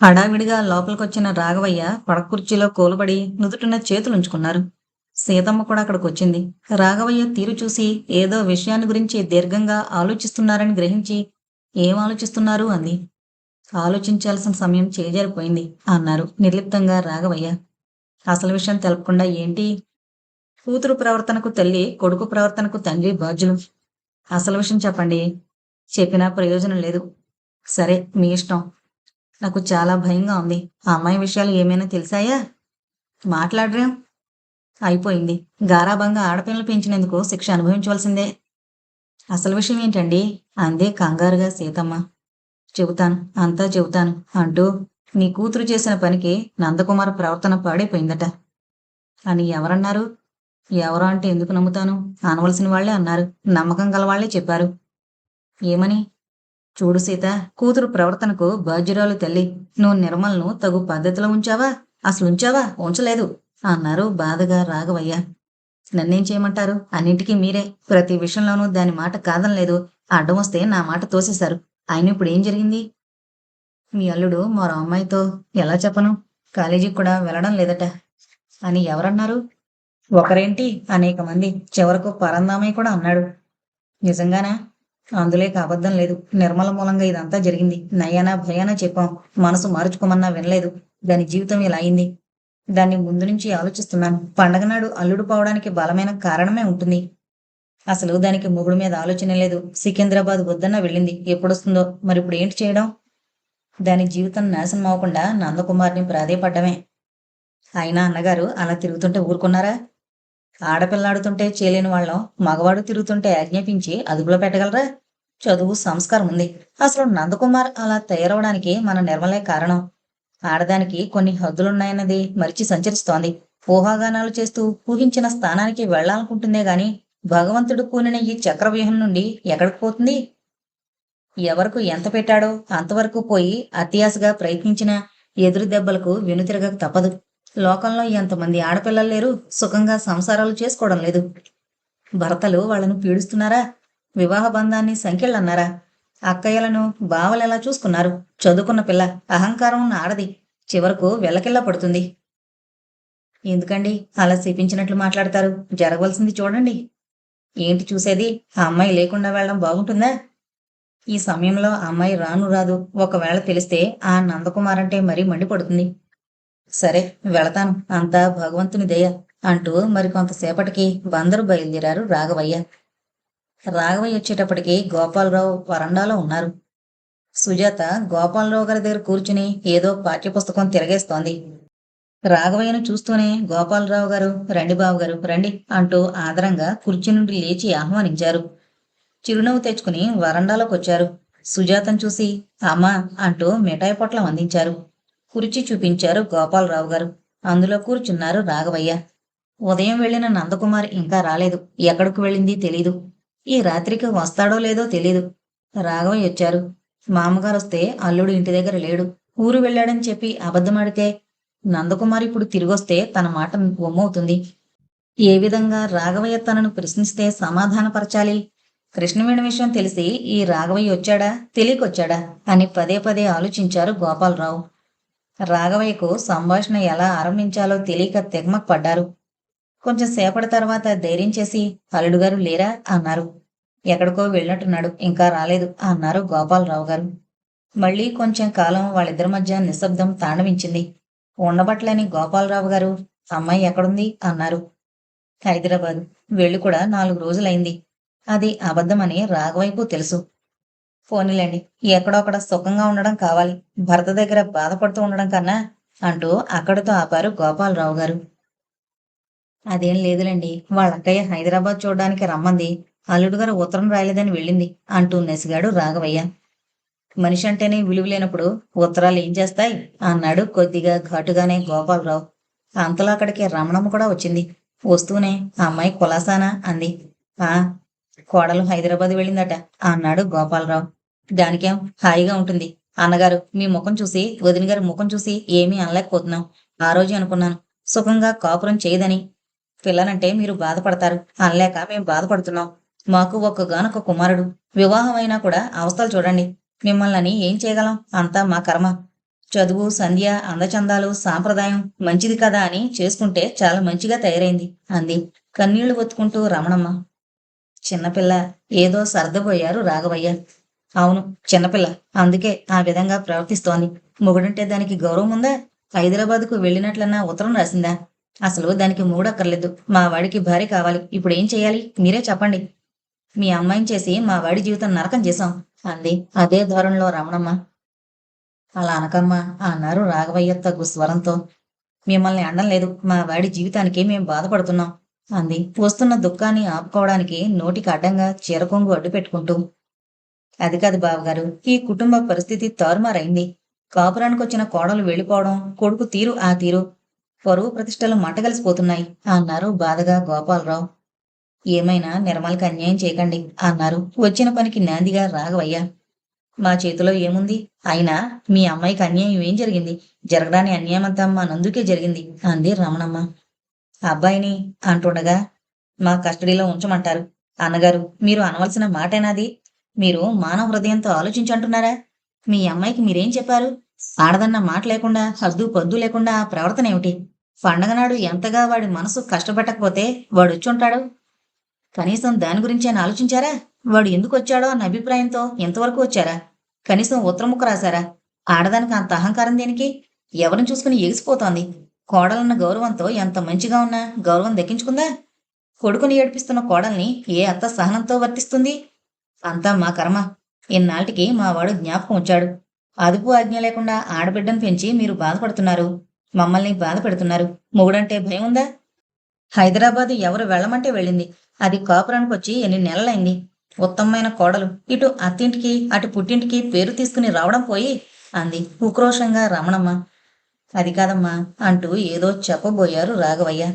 హడావిడిగా లోపలికొచ్చిన రాఘవయ్య పడక కుర్చీలో కూలబడి నుదుటిన చేతులుంచుకున్నారు. సీతమ్మ కూడా అక్కడికి వచ్చింది రాఘవయ్య తీరు చూసి ఏదో విషయాన్ని గురించి దీర్ఘంగా ఆలోచిస్తున్నారని గ్రహించి ఏం ఆలోచిస్తున్నారు అంది. ఆలోచించాల్సిన సమయం చేజారిపోయింది అన్నారు నిర్లిప్తంగా రాఘవయ్య. అసలు విషయం తెలపకుండా ఏంటి? కూతురు ప్రవర్తనకు తల్లి కొడుకు ప్రవర్తనకు తండ్రి బాధ్యులు. అసలు విషయం చెప్పండి. చెప్పినా ప్రయోజనం లేదు. సరే మీ ఇష్టం. నాకు చాలా భయంగా ఉంది. ఆ అమ్మాయి విషయాలు ఏమైనా తెలిసాయా? మాట్లాడరేం. అయిపోయింది. గారాభంగా ఆడపిల్లలు పెంచినందుకు శిక్ష అనుభవించవలసిందే. అసలు విషయం ఏంటండి? అందే కంగారుగా సీతమ్మ. చెబుతాను. అంతా చెబుతాను. అంటూ నీ కూతురు చేసిన పనికి నందకుమార్ ప్రవర్తన పాడైపోయిందట. అని ఎవరన్నారు? ఎవరు అంటే ఎందుకు నమ్ముతాను? అనవలసిన వాళ్ళే అన్నారు. నమ్మకం గల వాళ్ళే చెప్పారు. ఏమని? చూడు సీత కూతురు ప్రవర్తనకు బాధ్యురాలు తల్లి. నువ్వు నిర్మల్ను తగు పద్ధతిలో ఉంచావా? అసలు ఉంచావా ఉంచలేదు అన్నారు బాధగా రాఘవయ్య. నన్నేం చేయమంటారు? అన్నింటికీ మీరే. ప్రతి విషయంలోనూ దాని మాట కాదనలేదు. అడ్డం వస్తే నా మాట తోసేశారు. ఆయన ఇప్పుడు ఏం జరిగింది? మీ అల్లుడు మరో అమ్మాయితో ఎలా చెప్పను? కాలేజీకి కూడా వెళ్ళడం లేదట. అని ఎవరన్నారు? ఒకరేంటి? అనేక మంది. చివరకు పరందామయ్య కూడా అన్నాడు. నిజంగానా? అందులేక అబద్ధం లేదు. నిర్మల మూలంగా ఇదంతా జరిగింది. నయానా భయానా చెప్పాం. మనసు మార్చుకోమన్నా వినలేదు. దాని జీవితం ఇలా అయింది. దాన్ని ముందు నుంచి ఆలోచిస్తున్నాను. పండగ నాడు అల్లుడు పోవడానికి బలమైన కారణమే ఉంటుంది. అసలు దానికి మొగుడు మీద ఆలోచన లేదు. సికింద్రాబాద్ వద్దన్న వెళ్ళింది. ఎప్పుడొస్తుందో? మరి ఇప్పుడు ఏంటి చేయడం? దాని జీవితం నాశనం అవ్వకుండా నందకుమార్ని ప్రాధేయపడ్డమే. అయినా అన్నగారు అలా తిరుగుతుంటే ఊరుకున్నారా? ఆడపిల్లాడుతుంటే చేయలేని వాళ్ళం. మగవాడు తిరుగుతుంటే ఆజ్ఞాపించి అదుపులో పెట్టగలరా? చదువు సంస్కారం ఉంది. అసలు నందకుమార్ అలా తయారవడానికి మన నిర్మలే కారణం. ఆడదానికి కొన్ని హద్దులున్నాయన్నది మరిచి సంచరిస్తోంది. ఊహాగానాలు చేస్తూ ఊహించిన స్థానానికి వెళ్ళాలనుకుంటుందే గాని భగవంతుడు పూనిన ఈ చక్రవ్యూహం నుండి ఎక్కడికి పోతుంది? ఎవరకు ఎంత పెట్టాడో అంతవరకు పోయి అత్యాశగా ప్రయత్నించిన ఎదురు దెబ్బలకు వెనుతిరగక తప్పదు. లోకంలో ఎంతమంది ఆడపిల్లలు లేరు సుఖంగా సంసారాలు చేసుకోవడం లేదు. భర్తలు వాళ్ళను పీడిస్తున్నారా? వివాహ బంధాన్ని సంఖ్యళ్ళన్నారా అక్కయ్యలను బావలెలా చూసుకున్నారు? చదువుకున్న పిల్ల అహంకారం ఉన్న ఆడది చివరకు వెల్లకిల్లా పడుతుంది. ఎందుకండి అలా చూపించినట్లు మాట్లాడతారు? జరగవలసింది చూడండి. ఏంటి చూసేది? ఆ అమ్మాయి లేకుండా వెళ్ళడం బాగుంటుందా? ఈ సమయంలో ఆ అమ్మాయి రాను రాదు. ఒకవేళ తెలిస్తే ఆ నందకుమార్ అంటే మరీ మండిపడుతుంది. సరే వెళతాను. అంతా భగవంతుని దయ అంటూ మరికొంతసేపటికి బందరు బయలుదేరారు రాఘవయ్య. రాఘవయ్య వచ్చేటప్పటికి గోపాలరావు వరండాలో ఉన్నారు. సుజాత గోపాలరావు గారి దగ్గర కూర్చుని ఏదో పాఠ్యపుస్తకం తిరగేస్తోంది. రాఘవయ్యను చూస్తూనే గోపాలరావు గారు రండి బాబు గారు రండి అంటూ ఆదరంగా కుర్చీ నుండి లేచి ఆహ్వానించారు. చిరునవ్వు తెచ్చుకుని వరండాలోకి వచ్చారు. సుజాతను చూసి అమ్మా అంటూ మిఠాయి పొట్లం అందించారు. కుర్చీ చూపించారు గోపాలరావు గారు. అందులో కూర్చున్నారు రాఘవయ్య. ఉదయం వెళ్ళిన నందకుమార్ ఇంకా రాలేదు. ఎక్కడికి వెళ్ళింది తెలీదు. ఈ రాత్రికి వస్తాడో లేదో తెలీదు. రాఘవయ్య వచ్చారు. మామగారు వస్తే అల్లుడు ఇంటి దగ్గర లేడు. ఊరు వెళ్ళాడని చెప్పి అబద్ధమాడితే నందకుమార్ ఇప్పుడు తిరిగొస్తే తన మాట బొమ్మవుతుంది ఏ విధంగా రాఘవయ్య తనను ప్రశ్నిస్తే సమాధానపరచాలి? కృష్ణవేణి విషయం తెలిసి ఈ రాఘవయ్య వచ్చాడా? తెలియకొచ్చాడా? అని పదే పదే ఆలోచించారు గోపాలరావు. రాఘవయ్యకు సంభాషణ ఎలా ఆరంభించాలో తెలియక తెగమకు పడ్డారు. కొంచెం సేపటి తర్వాత ధైర్యం చేసి అల్లుడు గారు లేరా? అన్నారు. ఎక్కడికో వెళ్ళినట్టున్నాడు. ఇంకా రాలేదు. అన్నారు గోపాలరావు గారు. మళ్ళీ కొంచెం కాలం వాళ్ళిద్దరి మధ్య నిశ్శబ్దం తాండవించింది. ఉండబట్లేని గోపాలరావు గారు అమ్మాయి ఎక్కడుంది? అన్నారు. హైదరాబాద్. వెళ్ళి కూడా నాలుగు రోజులైంది. అది అబద్ధమని రాఘవైపు తెలుసు. పోనీలేండి ఎక్కడొక్కడ సుఖంగా ఉండడం కావాలి. భర్త దగ్గర బాధపడుతూ ఉండడం కన్నా అంటూ అక్కడితో ఆపారు గోపాలరావు గారు. అదేం లేదులేండి వాళ్ళ అక్కయ్య హైదరాబాద్ చూడడానికి రమ్మంది. అల్లుడు గారు ఉత్తరం రాయలేదని వెళ్ళింది అంటూ నెసిగాడు రాఘవయ్య. మనిషి అంటేనే విలువ లేనప్పుడు ఉత్తరాలు ఏం చేస్తాయి? అన్నాడు కొద్దిగా ఘాటుగానే గోపాలరావు. అంతలో అక్కడికి రమణమ్మ కూడా వచ్చింది. వస్తూనే ఆ అమ్మాయి కులాసానా? అంది. ఆ కోడలు హైదరాబాద్ వెళ్ళిందట. అన్నాడు గోపాలరావు. దానికేం హాయిగా ఉంటుంది. అన్నగారు మీ ముఖం చూసి వదిన గారి ముఖం చూసి ఏమీ అనలేకపోతున్నాం. ఆ రోజు అనుకున్నాను సుఖంగా కాపురం చేయదని. పిల్లలంటే మీరు బాధపడతారు. అనలేక మేము బాధపడుతున్నాం. మాకు ఒక్కగానొక్క కుమారుడు. వివాహమైనా కూడా అవస్థలు చూడండి. మిమ్మల్ని ఏం చేయగలం? అంతా మా కర్మ. చదువు సంధ్య అందచందాలు సాంప్రదాయం మంచిది కదా అని చేసుకుంటే చాలా మంచిగా తయారైంది అంది. కన్నీళ్ళు ఒత్తుకుంటూ రమణమ్మ. చిన్నపిల్ల ఏదో సర్దబోయారు రాఘవయ్య. అవును చిన్నపిల్ల. అందుకే ఆ విధంగా ప్రవర్తిస్తోంది. మొగుడంటే దానికి గౌరవం ఉందా? హైదరాబాద్కు వెళ్ళినట్లన్నా ఉత్తరం రాసిందా? అసలు దానికి మూడక్కర్లేదు. మా వాడికి భార్య కావాలి. ఇప్పుడు ఏం చేయాలి? మీరే చెప్పండి. మీ అమ్మాయిని చేసి మా వాడి జీవితం నరకం చేశాం. అంది. అదే ధోరణిలో రమణమ్మ. అలా అనకమ్మా అన్నారు రాఘవయ్య తగ్గు స్వరంతో. మిమ్మల్ని అండం లేదు. మా వాడి జీవితానికి మేము బాధపడుతున్నాం. అంది. వస్తున్న దుఃఖాన్ని ఆపుకోవడానికి నోటికి అడ్డంగా చీరకొంగు అడ్డు పెట్టుకుంటూ. అది కాదు బావగారు ఈ కుటుంబ పరిస్థితి తారుమారైంది. కాపురానికి వచ్చిన కోడలు వెళ్ళిపోవడం కొడుకు తీరు ఆ తీరు. పరువు ప్రతిష్టలు మంటగలిసిపోతున్నాయి అన్నారు బాధగా గోపాలరావు. ఏమైనా నిర్మల్కి అన్యాయం చేయకండి అన్నారు. వచ్చిన పనికి నాందిగా రాఘవయ్య. మా చేతిలో ఏముంది? అయినా మీ అమ్మాయికి అన్యాయం ఏం జరిగింది? జరగడానికి అన్యాయం అంతా మా నందుకే జరిగింది అంది రమణమ్మ. అబ్బాయిని అంటుండగా మా కస్టడీలో ఉంచమంటారు. అన్నగారు మీరు అనవలసిన మాటేనాది? మీరు మానవ హృదయంతో ఆలోచించంటున్నారా? మీ అమ్మాయికి మీరేం చెప్పారు? ఆడదన్న మాట లేకుండా హద్దు పొద్దు లేకుండా ఆ ప్రవర్తన ఏమిటి? పండగ నాడు ఎంతగా వాడి మనసు కష్టపెట్టకపోతే వాడు వచ్చుంటాడు? కనీసం దాని గురించి ఆయన ఆలోచించారా? వాడు ఎందుకు వచ్చాడో అన్న అభిప్రాయంతో ఎంతవరకు వచ్చారా? కనీసం ఉత్తరముఖ రాశారా? ఆడదానికి అంత అహంకారం దేనికి? ఎవరిని చూసుకుని ఎగిసిపోతోంది? కోడలన్న గౌరవంతో ఎంత మంచిగా ఉన్నా గౌరవం దక్కించుకుందా? కొడుకుని ఏడిపిస్తున్న కోడల్ని ఏ అత్త సహనంతో వర్తిస్తుంది? అంతా మా కర్మ. ఇన్నాటికి మా వాడు జ్ఞాపకం వచ్చాడు అదుపు ఆజ్ఞ లేకుండా ఆడబిడ్డను పెంచి మీరు బాధపడుతున్నారు. మమ్మల్ని బాధ పెడుతున్నారు మొగుడంటే భయం ఉందా? హైదరాబాద్ ఎవరు వెళ్ళమంటే వెళ్ళింది. అది కాపురానికి వచ్చి ఎన్ని నెలలైంది. ఉత్తమమైన కోడలు. ఇటు అత్తింటికి అటు పుట్టింటికి పేరు తీసుకుని రావడం పోయి అంది. ఉక్రోషంగా రమణమ్మ. అది కాదమ్మా అంటూ ఏదో చెప్పబోయారు రాఘవయ్య.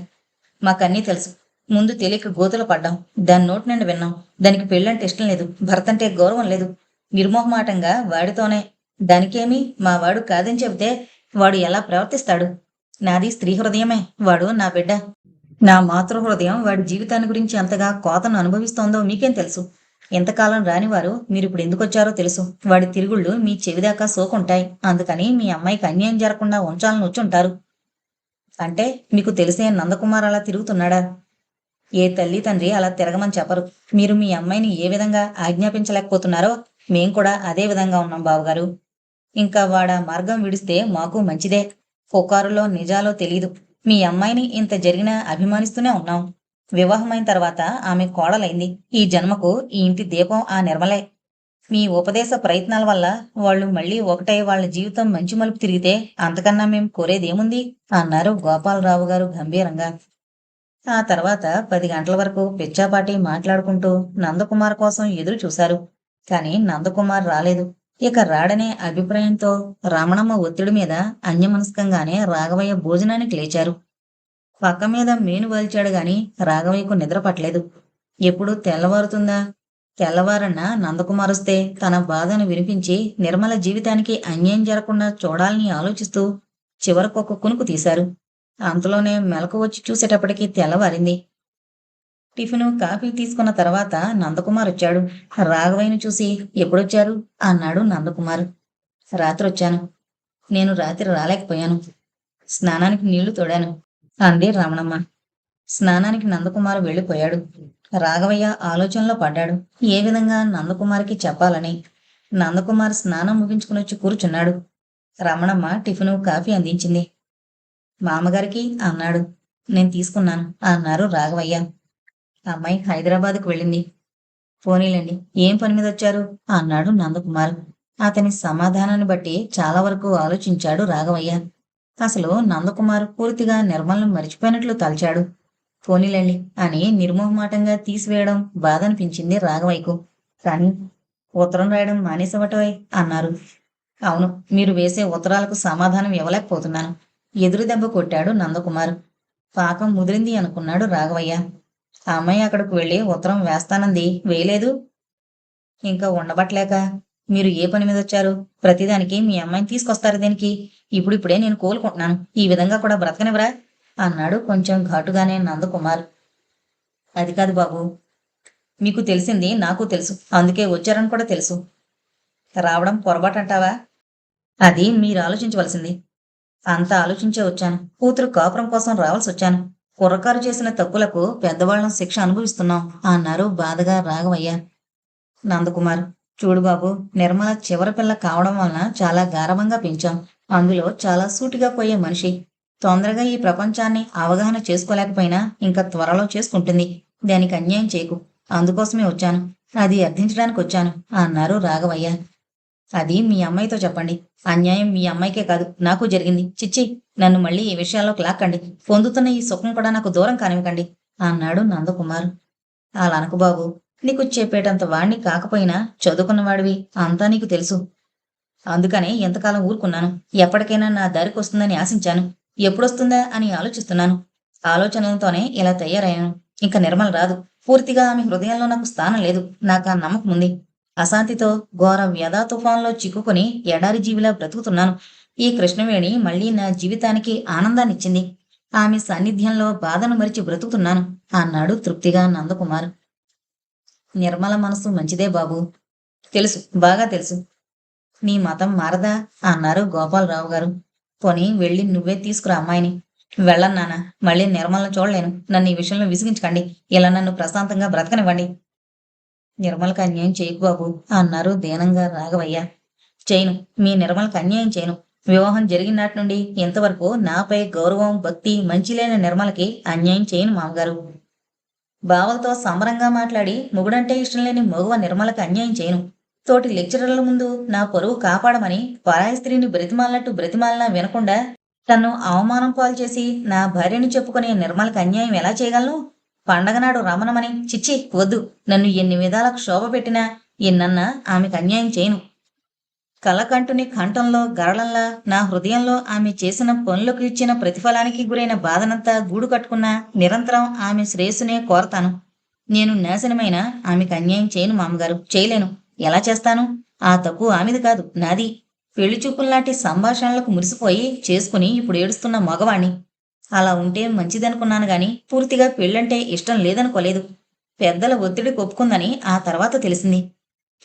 మాకన్నీ తెలుసు. ముందు తెలియక గోతులు పడ్డాం. దాని నోటి నుండి విన్నాం. దానికి పెళ్ళంటే ఇష్టం లేదు. భర్తంటే గౌరవం లేదు. నిర్మోహమాటంగా వాడితోనే. దానికేమి మా వాడు కాదని చెబితే వాడు ఎలా ప్రవర్తిస్తాడు? నాది స్త్రీ హృదయమే. వాడు నా బిడ్డ. నా మాతృ హృదయం వాడి జీవితాన్ని గురించి అంతగా కోతను అనుభవిస్తోందో మీకేం తెలుసు? ఎంతకాలం రానివారు? మీరు ఇప్పుడు ఎందుకు వచ్చారో తెలుసు. వాడి తిరుగుళ్ళు మీ చెవిదాకా సోకుంటాయి. అందుకని మీ అమ్మాయికి అన్యాయం జరగకుండా ఉంచాలని వచ్చుంటారు. అంటే మీకు తెలిసే నందకుమార్ అలా తిరుగుతున్నాడా? ఏ తల్లి తండ్రి అలా తిరగమని చెప్పరు. మీరు మీ అమ్మాయిని ఏ విధంగా ఆజ్ఞాపించలేకపోతున్నారో మేం కూడా అదే విధంగా ఉన్నాం బావగారు. ఇంకా వాడ మార్గం విడిస్తే మాకు మంచిదే. పుకారులో నిజాలో తెలీదు. మీ అమ్మాయిని ఇంత జరిగినా అభిమానిస్తూనే ఉన్నాం. వివాహమైన తర్వాత ఆమె కోడలైంది. ఈ జన్మకు ఈ ఇంటి దీపం ఆ నిర్మలే. మీ ఉపదేశ ప్రయత్నాల వల్ల వాళ్ళు మళ్ళీ ఒకటై వాళ్ళ జీవితం మంచి మలుపు తిరిగితే అంతకన్నా మేం కోరేదేముంది? అన్నారు గోపాలరావు గారు గంభీరంగా. ఆ తర్వాత పది గంటల వరకు పిచ్చాపాటి మాట్లాడుకుంటూ నందకుమార్ కోసం ఎదురు చూశారు. కాని నందకుమార్ రాలేదు. ఇక రాడనే అభిప్రాయంతో రమణమ్మ ఒత్తిడి మీద అన్యమనస్కంగానే రాఘవయ్య భోజనానికి లేచారు. పక్క మీద మేను వాల్చాడు గాని రాఘవయ్యకు నిద్ర పట్టలేదు. ఎప్పుడు తెల్లవారుతుందా? తెల్లవారన్న నందకుమార్ వస్తే తన బాధను వినిపించి నిర్మల జీవితానికి అన్యాయం జరగకుండా చూడాలని ఆలోచిస్తూ చివరకు ఒక కునుకు తీశారు. అంతలోనే మెలకు వచ్చి చూసేటప్పటికి తెల్లవారింది. టిఫిను కాఫీ తీసుకున్న తర్వాత నందకుమార్ వచ్చాడు. రాఘవయ్యను చూసి ఎప్పుడొచ్చారు? అన్నాడు నందకుమార్. రాత్రి వచ్చాను నేను రాత్రి రాలేకపోయాను. స్నానానికి నీళ్ళు తోడాను. అంది రమణమ్మ. స్నానానికి నందకుమార్ వెళ్ళిపోయాడు. రాఘవయ్య ఆలోచనలో పడ్డాడు. ఏ విధంగా నందకుమార్కి చెప్పాలని? నందకుమార్ స్నానం ముగించుకుని వచ్చి కూర్చున్నాడు. రమణమ్మ టిఫిను కాఫీ అందించింది. మామగారికి అన్నాడు. నేను తీసుకున్నాను అన్నారు రాఘవయ్య. అమ్మాయి హైదరాబాద్కు వెళ్ళింది. పోనీలండి ఏం పని మీద వచ్చారు? అన్నాడు నందకుమార్. అతని సమాధానాన్ని బట్టి చాలా వరకు ఆలోచించాడు రాఘవయ్య. అసలు నందకుమార్ పూర్తిగా నిర్మలను మరిచిపోయినట్లు తలచాడు. పోనీలండి అని నిర్మోహమాటంగా తీసివేయడం బాధ అనిపించింది రాఘవయ్యకు. కానీ ఉత్తరం రాయడం మానేసవటోయ్ అన్నారు. అవును మీరు వేసే ఉత్తరాలకు సమాధానం ఇవ్వలేకపోతున్నాను. ఎదురు దెబ్బ కొట్టాడు నందకుమార్. పాకం ముదిరింది అనుకున్నాడు రాఘవయ్య. ఆ అమ్మాయి అక్కడికి వెళ్ళి ఉత్తరం వేస్తానంది వేయలేదు. ఇంకా ఉండబట్టలేక మీరు ఏ పని మీద వచ్చారు ప్రతిదానికి మీ అమ్మాయిని తీసుకొస్తారు దీనికి. ఇప్పుడు ఇప్పుడే నేను కోలుకుంటున్నాను. ఈ విధంగా కూడా బ్రతకనివరా అన్నాడు కొంచెం ఘాటుగానే నందకుమార్. అది కాదు బాబు. మీకు తెలిసింది నాకు తెలుసు. అందుకే వచ్చారని కూడా తెలుసు. రావడం పొరపాటు అంటావా? అది మీరు ఆలోచించవలసింది. అంత ఆలోచించే వచ్చాను. కూతురు కాపురం కోసం రావాల్సి వచ్చాను. కుర్రకారు చేసిన తప్పులకు పెద్దవాళ్ళం శిక్ష అనుభవిస్తున్నాం అన్నారు బాధగా రాఘవయ్య. నందకుమార్ చూడు బాబు నిర్మల చివరి పిల్ల కావడం వలన చాలా గారవంగా పెంచాం. అందులో చాలా సూటిగా పోయే మనిషి. తొందరగా ఈ ప్రపంచాన్ని అవగాహన చేసుకోలేకపోయినా ఇంకా త్వరలో చేసుకుంటుంది. దానికి అన్యాయం చేయకు. అందుకోసమే వచ్చాను. అది అర్థించడానికి వచ్చాను అన్నారు రాఘవయ్య. అది మీ అమ్మాయితో చెప్పండి. అన్యాయం మీ అమ్మాయికే కాదు నాకు జరిగింది. చిచ్చి నన్ను మళ్ళీ ఈ విషయాల్లోకి లాక్కండి. పొందుతున్న ఈ సుఖం కూడా నాకు దూరం కానివ్వకండి అన్నాడు నందకుమార్. అలా అనకు బాబు. నీకు చెప్పేటంత వాణ్ణి కాకపోయినా చదువుకున్నవాడివి అంతా నీకు తెలుసు. అందుకనే ఎంతకాలం ఊరుకున్నాను? ఎప్పటికైనా నా దారికి వస్తుందని ఆశించాను. ఎప్పుడొస్తుందా అని ఆలోచిస్తున్నాను. ఆలోచనలతోనే ఇలా తయారయ్యాను. ఇంకా నిర్మల రాదు. పూర్తిగా ఆమె హృదయంలో నాకు స్థానం లేదు. నాకు ఆ నమ్మకం ఉంది. అశాంతితో ఘోర వ్యధా తుఫాన్లో చిక్కుకొని ఎడారి జీవిలా బ్రతుకుతున్నాను. ఈ కృష్ణవేణి మళ్ళీ నా జీవితానికి ఆనందాన్నిచ్చింది. ఆమె సాన్నిధ్యంలో బాధను మరిచి బ్రతుకుతున్నాను. అన్నాడు తృప్తిగా నందకుమార్. నిర్మల మనసు మంచిదే బాబు. తెలుసు. బాగా తెలుసు. నీ మతం మారదా? అన్నారు గోపాలరావు గారు. పోనీ వెళ్ళి నువ్వే తీసుకురా అమ్మాయిని. వెళ్ళన్నానా నాన్న మళ్ళీ నిర్మలను చూడలేను. నన్ను ఈ విషయంలో విసిగించకండి. ఇలా నన్ను ప్రశాంతంగా బ్రతకనివ్వండి. నిర్మలకు అన్యాయం చేయకు బాబు అన్నారు దీనంగా రాఘవయ్య. చేయను మీ నిర్మలకు అన్యాయం చేయను. వివాహం జరిగినాటి నుండి ఇంతవరకు నాపై గౌరవం భక్తి మంచి లేని నిర్మలకి అన్యాయం చేయను మామగారు. బావలతో సమరంగా మాట్లాడి మొగుడంటే ఇష్టం లేని మగువ నిర్మలకు అన్యాయం చేయను. తోటి లెక్చరర్ల ముందు నా పరువు కాపాడమని పరాయి స్త్రీని బ్రతిమాలినట్టు బ్రతిమాలినా వినకుండా తన్ను అవమానం పాలు చేసి నా భార్యను చెప్పుకునే నిర్మలకి అన్యాయం ఎలా చేయగలను? పండగనాడు రమణమని చిచ్చి వద్దు. నన్ను ఎన్ని విధాలకు శోభ పెట్టినా ఎన్నన్నా ఆమెకు అన్యాయం చేయను. కలకంటుని కంఠంలో గరళంలా నా హృదయంలో ఆమె చేసిన పనులకు ఇచ్చిన ప్రతిఫలానికి గురైన బాధనంతా గూడు కట్టుకున్న నిరంతరం ఆమె శ్రేయస్సునే కోరతాను. నేను నాశనమైన ఆమెకు అన్యాయం చేయను మామగారు. చేయలేను. ఎలా చేస్తాను? ఆ తప్పు ఆమెది కాదు నాది. పెళ్ళి చూపుల్లాంటి సంభాషణలకు మురిసిపోయి చేసుకుని ఇప్పుడు ఏడుస్తున్న మగవాణ్ణి. అలా ఉంటే మంచిదనుకున్నాను గాని పూర్తిగా పెళ్ళంటే ఇష్టం లేదనుకోలేదు. పెద్దల ఒత్తిడి ఒప్పుకుందని ఆ తర్వాత తెలిసింది.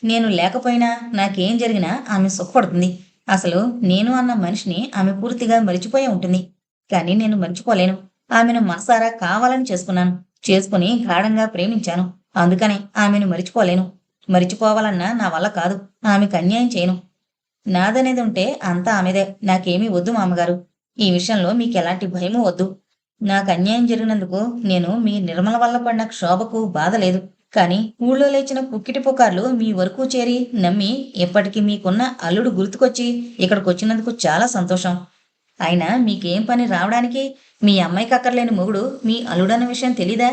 నేను లేకపోయినా నాకేం జరిగినా ఆమె సుఖపడుతుంది. అసలు నేను అన్న మనిషిని ఆమె పూర్తిగా మరిచిపోయే ఉంటుంది. కానీ నేను మర్చిపోలేను. ఆమెను మనసారా కావాలని చేసుకున్నాను. చేసుకుని గాఢంగా ప్రేమించాను. అందుకనే ఆమెను మరిచిపోలేను. మరిచిపోవాలన్నా నా వల్ల కాదు. ఆమెకు అన్యాయం చేయను. నాదనేది ఉంటే అంతా ఆమెదే. నాకేమీ వద్దు మామగారు. ఈ విషయంలో మీకు ఎలాంటి భయము వద్దు. నాకు అన్యాయం జరిగినందుకు నేను మీ నిర్మల వల్ల పడిన క్షోభకు బాధ లేదు. కానీ ఊళ్ళో లేచిన కుక్కిటి పుకార్లు మీ వరకు చేరి నమ్మి ఇప్పటికీ మీకున్న అల్లుడు గుర్తుకొచ్చి ఇక్కడికి వచ్చినందుకు చాలా సంతోషం. అయినా మీకేం పని రావడానికి మీ అమ్మాయికి అక్కర్లేని మొగుడు మీ అల్లుడన్న విషయం తెలీదా?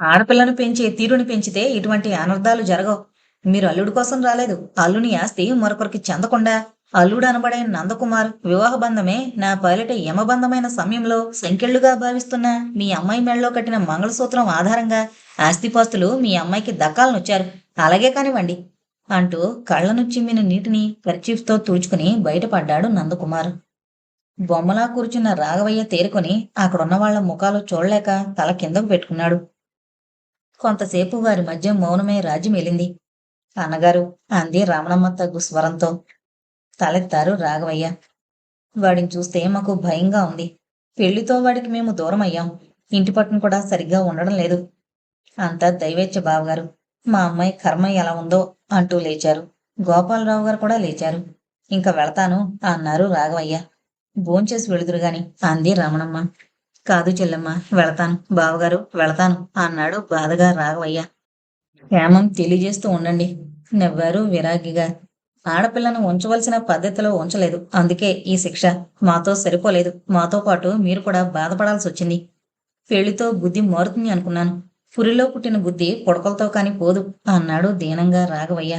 ఆడపిల్లను పెంచే తీరుని పెంచితే ఇటువంటి అనర్థాలు జరగవు. మీరు అల్లుడు కోసం రాలేదు. అల్లుని ఆస్తి మరొకరికి చెందకుండా అల్లుడు అనబడే నందకుమార్ వివాహ బంధమే నా పైలట యమబంధమైన సమయంలో సంఖ్యళ్ళుగా భావిస్తున్న మీ అమ్మాయి మెళ్ళలో కట్టిన మంగళసూత్రం ఆధారంగా ఆస్తిపాస్తులు మీ అమ్మాయికి దక్కాలనొచ్చారు. అలాగే కానివ్వండి అంటూ కళ్ళను చిమ్మిన నీటిని కర్చీఫ్తో తుడుచుకుని బయటపడ్డాడు నందకుమార్. బొమ్మలా కూర్చున్న రాఘవయ్య తేరుకొని అక్కడున్న వాళ్ళ ముఖాలు చూడలేక తల కిందకు పెట్టుకున్నాడు. కొంతసేపు వారి మధ్య మౌనమే రాజ్యమేలింది అన్నగారు అంది రమణమ్మ తగ్గు స్వరంతో. తలెత్తారు రాఘవయ్య. వాడిని చూస్తే మాకు భయంగా ఉంది. పెళ్ళితో వాడికి మేము దూరం అయ్యాం. ఇంటి పట్టును కూడా సరిగ్గా ఉండడం లేదు. అంతా దైవేచ్ఛ బావగారు. మా అమ్మాయి కర్మ ఎలా ఉందో అంటూ లేచారు. గోపాలరావు గారు కూడా లేచారు. ఇంకా వెళతాను అన్నారు రాఘవయ్య. భోంచేసి వెళుదురు గాని అంది రమణమ్మ. కాదు చెల్లెమ్మ వెళతాను. బావగారు వెళతాను అన్నాడు బాధగా రాఘవయ్య. క్షేమం తెలియజేస్తూ ఉండండి నవ్వారు విరాగిగా. ఆడపిల్లను ఉంచవలసిన పద్ధతిలో ఉంచలేదు. అందుకే ఈ శిక్ష మాతో సరిపోలేదు. మాతో పాటు మీరు కూడా బాధపడాల్సి వచ్చింది. పెళ్ళితో బుద్ధి మారుతుంది అనుకున్నాను. పురిలో పుట్టిన బుద్ధి పొడకలతో కాని పోదు అన్నాడు దీనంగా రాఘవయ్య.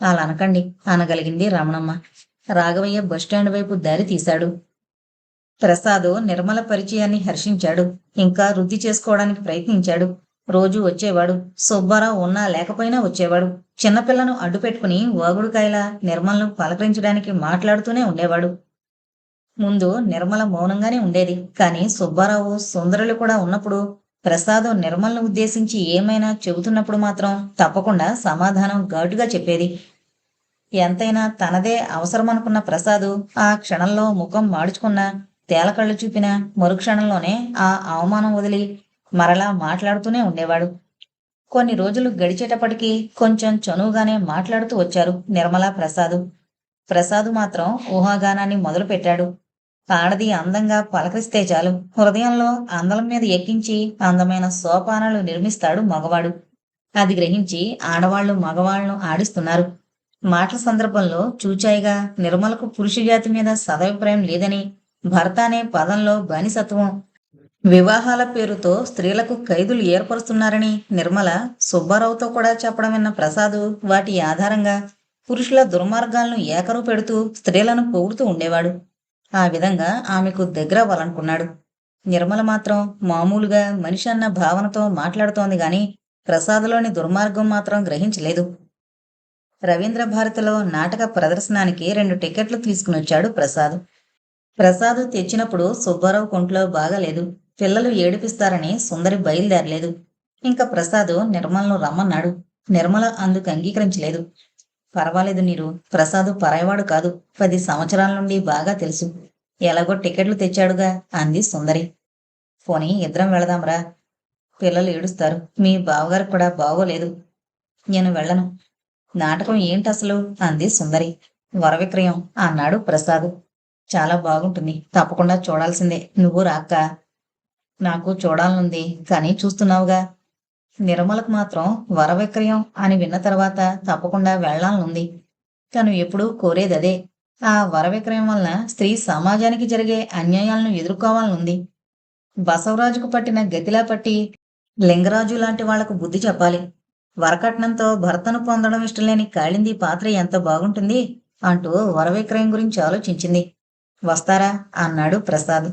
అలా అనకండి అనగలిగింది రమణమ్మ. రాఘవయ్య బస్టాండ్ వైపు దారి తీశాడు. ప్రసాద్ నిర్మల పరిచయాన్ని హర్షించాడు. ఇంకా వృద్ధి చేసుకోవడానికి ప్రయత్నించాడు. రోజు వచ్చేవాడు. సుబ్బారావు ఉన్నా లేకపోయినా వచ్చేవాడు. చిన్నపిల్లను అడ్డుపెట్టుకుని వాగుడుకాయలా నిర్మలను పలకరించడానికి మాట్లాడుతూనే ఉండేవాడు. ముందు నిర్మల మౌనంగానే ఉండేది. కానీ సుబ్బారావు సుందరులు కూడా ఉన్నప్పుడు ప్రసాద్ నిర్మలను ఉద్దేశించి ఏమైనా చెబుతున్నప్పుడు మాత్రం తప్పకుండా సమాధానం ఘాటుగా చెప్పేది. ఎంతైనా తనదే అవసరమనుకున్న ప్రసాదు ఆ క్షణంలో ముఖం మాడుచుకున్న తేలకళ్ళు చూపిన మరుక్షణంలోనే ఆ అవమానం వదిలి మరలా మాట్లాడుతూనే ఉండేవాడు. కొన్ని రోజులు గడిచేటప్పటికీ కొంచెం చనువుగానే మాట్లాడుతూ వచ్చారు నిర్మలా ప్రసాదు. ప్రసాదు మాత్రం ఊహాగానాన్ని మొదలుపెట్టాడు ఆడది అందంగా పలకరిస్తే చాలు. హృదయంలో అందలం మీద ఎక్కించి అందమైన సోపానాలు నిర్మిస్తాడు మగవాడు. అది గ్రహించి ఆడవాళ్ళు మగవాళ్ళను ఆడిస్తున్నారు. మాటల సందర్భంలో చూచాయిగా నిర్మలకు పురుష జాతి మీద సదభిప్రాయం లేదని భర్త అనే పదంలో బానిసత్వం. వివాహాల పేరుతో స్త్రీలకు ఖైదులు ఏర్పరుస్తున్నారని నిర్మల సుబ్బారావుతో కూడా చెప్పడం విన్న ప్రసాదు వాటి ఆధారంగా పురుషుల దుర్మార్గాలను ఏకరు పెడుతూ స్త్రీలను పొగుడుతూ ఉండేవాడు. ఆ విధంగా ఆమెకు దగ్గర అవ్వాలనుకున్నాడు. నిర్మల మాత్రం మామూలుగా మనిషి అన్న భావనతో మాట్లాడుతోంది గాని ప్రసాదులోని దుర్మార్గం మాత్రం గ్రహించలేదు. రవీంద్ర భారతిలో నాటక ప్రదర్శనానికి రెండు టికెట్లు తీసుకుని వచ్చాడు ప్రసాద్. ప్రసాద్ తెచ్చినప్పుడు సుబ్బారావు కొంట్లో బాగాలేదు. పిల్లలు ఏడిపిస్తారని సుందరి బయలుదేరలేదు. ఇంకా ప్రసాద్ నిర్మలను రమ్మన్నాడు. నిర్మల అందుకు అంగీకరించలేదు. పర్వాలేదు నీరు ప్రసాద్ పరాయవాడు కాదు. పది సంవత్సరాల నుండి బాగా తెలుసు. ఎలాగో టికెట్లు తెచ్చాడుగా అంది సుందరి. పోనీ ఇద్దరం వెళదాంరా. పిల్లలు ఏడుస్తారు. మీ బావగారికి కూడా బాగోలేదు. నేను వెళ్ళను. నాటకం ఏంటి అసలు అంది సుందరి. వరవిక్రయం అన్నాడు ప్రసాద్. చాలా బాగుంటుంది. తప్పకుండా చూడాల్సిందే. నువ్వు రాక్క. నాకు చూడాలనుంది. కానీ చూస్తున్నావుగా. నిర్మలకు మాత్రం వరవిక్రయం అని విన్న తర్వాత తప్పకుండా వెళ్ళాలనుంది తను ఎప్పుడూ కోరేది అదే. ఆ వరవిక్రయం వలన స్త్రీ సమాజానికి జరిగే అన్యాయాలను ఎదుర్కోవాలనుంది. బసవరాజుకు పట్టిన గతిలా పట్టి లింగరాజు లాంటి వాళ్ళకు బుద్ధి చెప్పాలి. వరకట్నంతో భర్తను పొందడం ఇష్టం లేని కాళింది పాత్ర ఎంత బాగుంటుంది అంటూ వరవిక్రయం గురించి ఆలోచించింది. వస్తారా? అన్నాడు ప్రసాద్.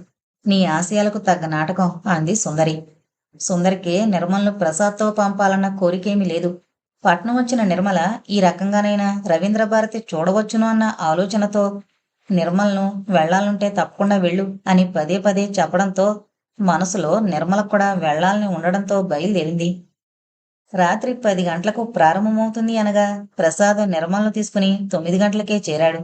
నీ ఆశయాలకు తగ్గ నాటకం అంది సుందరి. సుందరికి నిర్మల్ను ప్రసాద్తో పంపాలన్న కోరికేమీ లేదు. పట్నం వచ్చిన నిర్మల ఈ రకంగానైనా రవీంద్ర భారతి చూడవచ్చును అన్న ఆలోచనతో నిర్మల్ను వెళ్ళాలంటే తప్పకుండా వెళ్ళు అని పదే పదే చెప్పడంతో మనసులో నిర్మల కూడా వెళ్ళాలని ఉండడంతో బయలుదేరింది. రాత్రి పది గంటలకు ప్రారంభమవుతుంది అనగా ప్రసాద్ నిర్మలను తీసుకుని తొమ్మిది గంటలకే చేరాడు.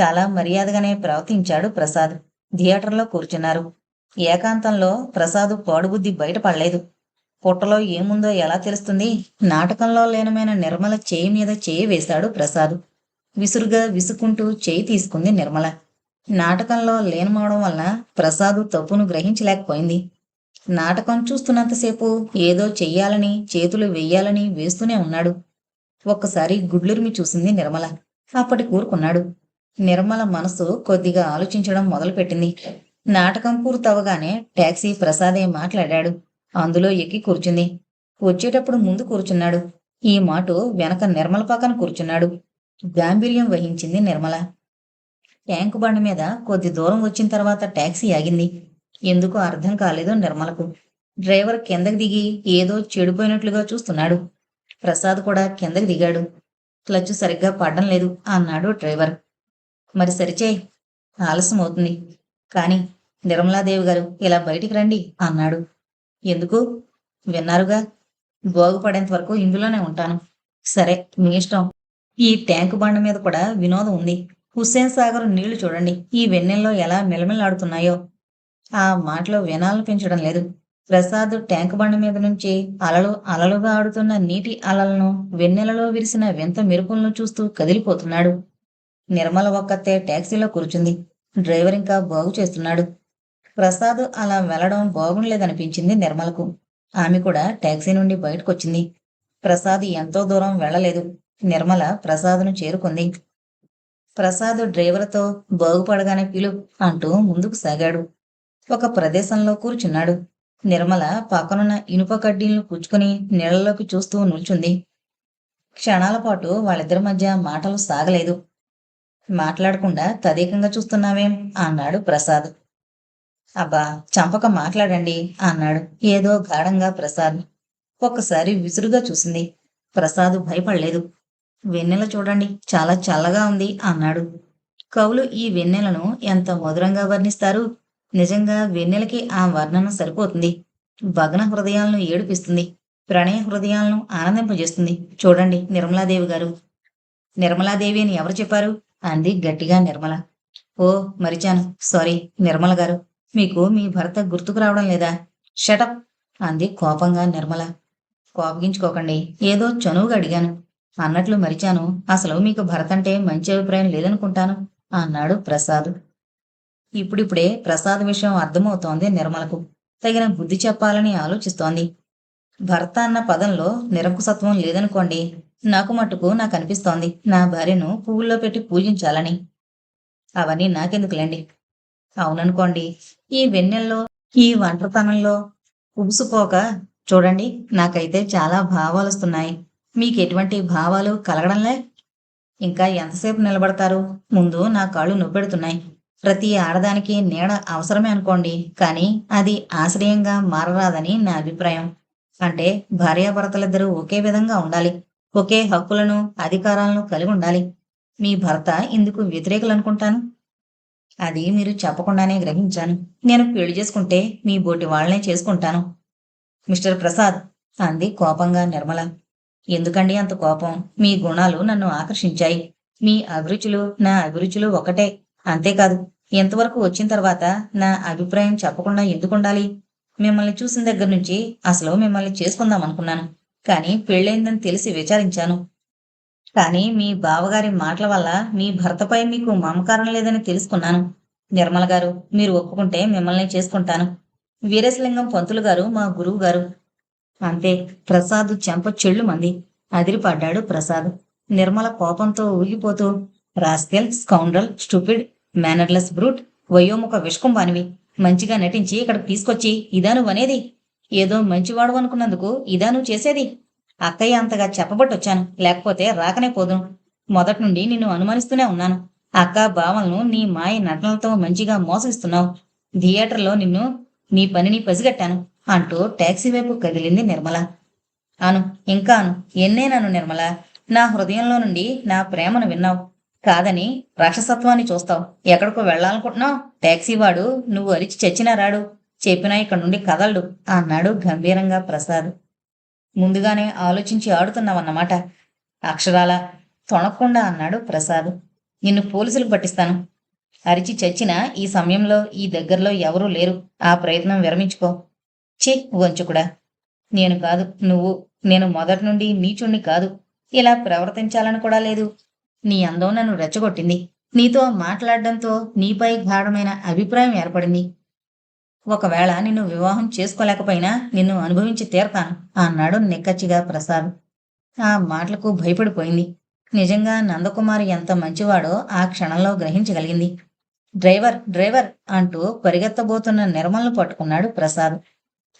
చాలా మర్యాదగానే ప్రవర్తించాడు ప్రసాద్. థియేటర్లో కూర్చున్నారు. ఏకాంతంలో ప్రసాద్ పాడుబుద్ధి బయటపడలేదు. పుట్టలో ఏముందో ఎలా తెలుస్తుంది? నాటకంలో లీనమైన నిర్మల చేయి మీద చేయి వేశాడు ప్రసాద్. విసురుగా విసుకుంటూ చేయి తీసుకుంది నిర్మల. నాటకంలో లీనమవడం వలన ప్రసాద్ తప్పును గ్రహించలేకపోయింది. నాటకం చూస్తున్నంతసేపు ఏదో చెయ్యాలని చేతులు వెయ్యాలని వేస్తూనే ఉన్నాడు. ఒక్కసారి గుడ్లురిమి చూసింది నిర్మల. అప్పటి కూరుకున్నాడు నిర్మల మనసు కొద్దిగా ఆలోచించడం మొదలుపెట్టింది. నాటకం పూర్తవగానే టాక్సీ ప్రసాదే మాట్లాడాడు. అందులో ఎక్కి కూర్చుంది. వచ్చేటప్పుడు ముందు కూర్చున్నాడు. ఈ మాటు వెనక నిర్మల పక్కన కూర్చున్నాడు. గాంభీర్యం వహించింది నిర్మల. ట్యాంకు బండి మీద కొద్ది దూరం వచ్చిన తర్వాత టాక్సీ ఆగింది. ఎందుకో అర్థం కాలేదు నిర్మలకు. డ్రైవర్ కిందకి దిగి ఏదో చెడిపోయినట్లుగా చూస్తున్నాడు. ప్రసాద్ కూడా కిందకి దిగాడు. క్లచ్ సరిగ్గా పడడం లేదు అన్నాడు డ్రైవర్. మరి సరిచేయి ఆలస్యం అవుతుంది. కానీ నిర్మలాదేవి గారు ఇలా బయటికి రండి అన్నాడు. ఎందుకు? విన్నారుగా. బాగుపడేంత వరకు ఇందులోనే ఉంటాను. సరే మీ ఇష్టం. ఈ ట్యాంకు బండ మీద కూడా వినోదం ఉంది. హుస్సేన్ సాగర్ నీళ్ళు చూడండి. ఈ వెన్నెల్లో ఎలా మిలమిలాడుతున్నాయో. ఆ మాటలో వినాలను పెంచడం లేదు. ప్రసాద్ ట్యాంక్ బండ మీద నుంచి అలలు అలలుగా ఆడుతున్న నీటి అలలను వెన్నెలలో విరిసిన వింత మెరుపులను చూస్తూ కదిలిపోతున్నాడు. నిర్మల ఒక్కతే ట్యాక్సీలో కూర్చుంది. డ్రైవర్ ఇంకా బాగు చేస్తున్నాడు. ప్రసాద్ అలా వెళ్ళడం బాగుండలేదనిపించింది నిర్మలకు. ఆమె కూడా టాక్సీ నుండి బయటకొచ్చింది. ప్రసాద్ ఎంతో దూరం వెళ్ళలేదు. నిర్మల ప్రసాద్ను చేరుకుంది. ప్రసాద్ డ్రైవర్తో బాగుపడగానే పిలు అంటూ ముందుకు సాగాడు. ఒక ప్రదేశంలో కూర్చున్నాడు. నిర్మల పక్కనున్న ఇనుప కడ్డీలను పుచ్చుకుని నీళ్ళలోకి చూస్తూ నిల్చుంది. క్షణాల పాటు వాళ్ళిద్దరి మధ్య మాటలు సాగలేదు. మాట్లాడకుండా తదేకంగా చూస్తున్నావేం? అన్నాడు ప్రసాద్. అబ్బా చంపక మాట్లాడండి అన్నాడు. ఏదో గాఢంగా ప్రసాద్. ఒక్కసారి విసురుగా చూసింది. ప్రసాద్ భయపడలేదు. వెన్నెల చూడండి చాలా చల్లగా ఉంది అన్నాడు. కవులు ఈ వెన్నెలను ఎంత మధురంగా వర్ణిస్తారు? నిజంగా వెన్నెలకి ఆ వర్ణన సరిపోతుంది. భగ్న హృదయాలను ఏడిపిస్తుంది. ప్రణయ హృదయాలను ఆనందింపజేస్తుంది. చూడండి నిర్మలాదేవి గారు. నిర్మలాదేవి అని ఎవరు చెప్పారు? అంది గట్టిగా నిర్మల. ఓ మరిచాను. సారీ నిర్మల గారు. మీకు మీ భర్త గుర్తుకు రావడం లేదా? షటప్ అంది కోపంగా నిర్మల. కోపగించుకోకండి. ఏదో చనువుగా అడిగాను. అన్నట్లు మరిచాను. అసలు మీకు భరత్ అంటే మంచి అభిప్రాయం లేదనుకుంటాను అన్నాడు ప్రసాద్. ఇప్పుడిప్పుడే ప్రసాద్ విషయం అర్థమవుతోంది నిర్మలకు. తగిన బుద్ధి చెప్పాలని ఆలోచిస్తోంది. భర్త అన్న పదంలో నిరంకుశత్వం లేదనుకోండి నాకు మట్టుకు నాకు అనిపిస్తోంది నా భార్యను పువ్వుల్లో పెట్టి పూజించాలని. అవన్నీ నాకెందుకులేండి? అవుననుకోండి ఈ వెన్నెల్లో ఈ వంటతనంలో ఉబుసుపోక చూడండి నాకైతే చాలా భావాలు వస్తున్నాయి మీకు ఎటువంటి భావాలు కలగడంలే? ఇంకా ఎంతసేపు నిలబడతారు? ముందు నా కాళ్ళు నొప్పెడుతున్నాయి. ప్రతి ఆడదానికి నీడ అవసరమే అనుకోండి కానీ అది ఆశ్రయంగా మారరాదని నా అభిప్రాయం. అంటే భార్యాభర్తలిద్దరూ ఒకే విధంగా ఉండాలి. ఒకే హక్కులను అధికారాలను కలిగి ఉండాలి. మీ భర్త ఇందుకు వ్యతిరేకులనుకుంటాను. అది మీరు చెప్పకుండానే గ్రహించాను. నేను పెళ్ళి చేసుకుంటే మీ బోటి వాళ్ళనే చేసుకుంటాను. మిస్టర్ ప్రసాద్ అంది కోపంగా నిర్మల. ఎందుకండి అంత కోపం? మీ గుణాలు నన్ను ఆకర్షించాయి. మీ అభిరుచులు నా అభిరుచులు ఒకటే. అంతేకాదు ఎంతవరకు వచ్చిన తర్వాత నా అభిప్రాయం చెప్పకుండా ఎందుకుండాలి మిమ్మల్ని చూసిన దగ్గర నుంచి అసలు మిమ్మల్ని చేసుకుందాం అనుకున్నాను. కానీ పెళ్ళైందని తెలిసి విచారించాను. కానీ మీ బావగారి మాటల వల్ల మీ భర్తపై మీకు మమకారం లేదని తెలుసుకున్నాను. నిర్మల గారు మీరు ఒప్పుకుంటే మిమ్మల్ని చేసుకుంటాను. వీరేశలింగం పంతులు గారు మా గురువు గారు. అంతే ప్రసాద్ చెంప చెళ్ళు మంది. అదిరిపడ్డాడు ప్రసాద్. నిర్మల కోపంతో ఊగిపోతూ rascal scoundrel stupid mannerless brute వయోముఖ విష్కుంభానివి. మంచిగా నటించి ఇక్కడ తీసుకొచ్చి ఇదా అనేది ఏదో మంచివాడు అనుకున్నందుకు ఇదా నువ్వు చేసేది? అక్కయ్య అంతగా చెప్పబట్టొచ్చాను. లేకపోతే రాకనే పోదును మొదటి నుండి నిన్ను అనుమానిస్తూనే ఉన్నాను. అక్క భావనను నీ మాయ నటనలతో మంచిగా మోసగిస్తున్నావు. థియేటర్లో నిన్ను నీ పనిని పసిగట్టాను అంటూ టాక్సీ వైపు కదిలింది నిర్మల. అను ఇంకా అను ఎన్నేనను నిర్మల? నా హృదయంలో నుండి నా ప్రేమను విన్నావు. కాదని రాక్షసత్వాన్ని చూస్తావు. ఎక్కడికో వెళ్ళాలనుకుంటున్నావు? టాక్సీ వాడు నువ్వు అరిచి చచ్చినా రాడు. చెప్పినా ఇక్కడ నుండి కదలడు అన్నాడు గంభీరంగా ప్రసాద్. ముందుగానే ఆలోచించి ఆడుతున్నావన్నమాట. అక్షరాల తొణకుండా అన్నాడు ప్రసాద్. నిన్ను పోలీసులకు పట్టిస్తాను. అరిచి చచ్చిన ఈ సమయంలో ఈ దగ్గరలో ఎవరూ లేరు. ఆ ప్రయత్నం విరమించుకో. ఛీ వంచుకుడా నేను కాదు నువ్వు నేను మొదటి నుండి నీచుణ్ణి కాదు. ఇలా ప్రవర్తించాలని కూడా లేదు. నీ అందం నన్ను రెచ్చగొట్టింది. నీతో మాట్లాడడంతో నీపై గాఢమైన అభిప్రాయం ఏర్పడింది. ఒకవేళ నిన్ను వివాహం చేసుకోలేకపోయినా నిన్ను అనుభవించి తీరతాను అన్నాడు నిక్కచ్చిగా ప్రసాద్. ఆ మాటలకు భయపడిపోయింది. నిజంగా నందకుమార్ ఎంత మంచివాడో ఆ క్షణంలో గ్రహించగలిగింది. డ్రైవర్ డ్రైవర్ అంటూ పరిగెత్తబోతున్న నిర్మలను పట్టుకున్నాడు ప్రసాద్.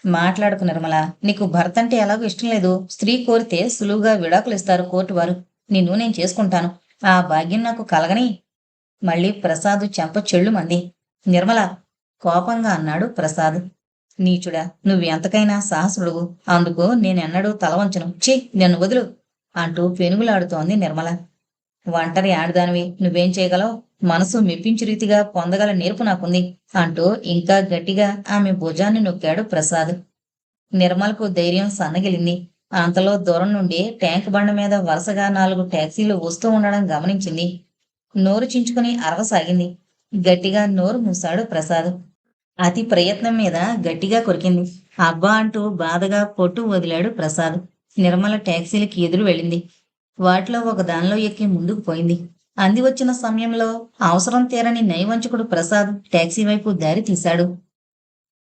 మాట్లాడుకు నిర్మల నీకు భర్త అంటే ఎలాగో ఇష్టం లేదు. స్త్రీ కోరితే సులువుగా విడాకులు ఇస్తారు కోర్టు వారు. నిన్ను నేను చేసుకుంటాను. ఆ భాగ్యం నాకు కలగని. మళ్ళీ ప్రసాద్ చెంప చెళ్ళు మంది. నిర్మల కోపంగా అన్నాడు ప్రసాద్. నీచుడా నువ్వు ఎంతకైనా సాహసుడువు. అందుకు నేనెన్నడూ తలవంచను ఛీ నన్ను వదులు అంటూ పెనుగులాడుతోంది నిర్మల. ఒంటరి ఆడదానివి నువ్వేం చేయగలవు? మనసు మెప్పించు రీతిగా పొందగల నేర్పు నాకుంది అంటూ ఇంకా గట్టిగా ఆమె భుజాన్ని నొక్కాడు ప్రసాద్. నిర్మలకు ధైర్యం సన్నగిలింది. అంతలో దూరం నుండి ట్యాంక్ బండ మీద వరుసగా నాలుగు టాక్సీలు వస్తూ ఉండడం గమనించింది. నోరు చించుకుని అరవసాగింది. గట్టిగా నోరు మూసాడు ప్రసాద్. అతి ప్రయత్నం మీద గట్టిగా కొరికింది. అబ్బా అంటూ బాధగా పొట్టు వదిలాడు ప్రసాద్. నిర్మల టాక్సీలకి ఎదురు వెళ్ళింది. వాటిలో ఒక దానిలో ఎక్కి ముందుకు పోయింది. అంది వచ్చిన సమయంలో అవసరం తీరని నైవంచకుడు ప్రసాద్ టాక్సీ వైపు దారి తీశాడు.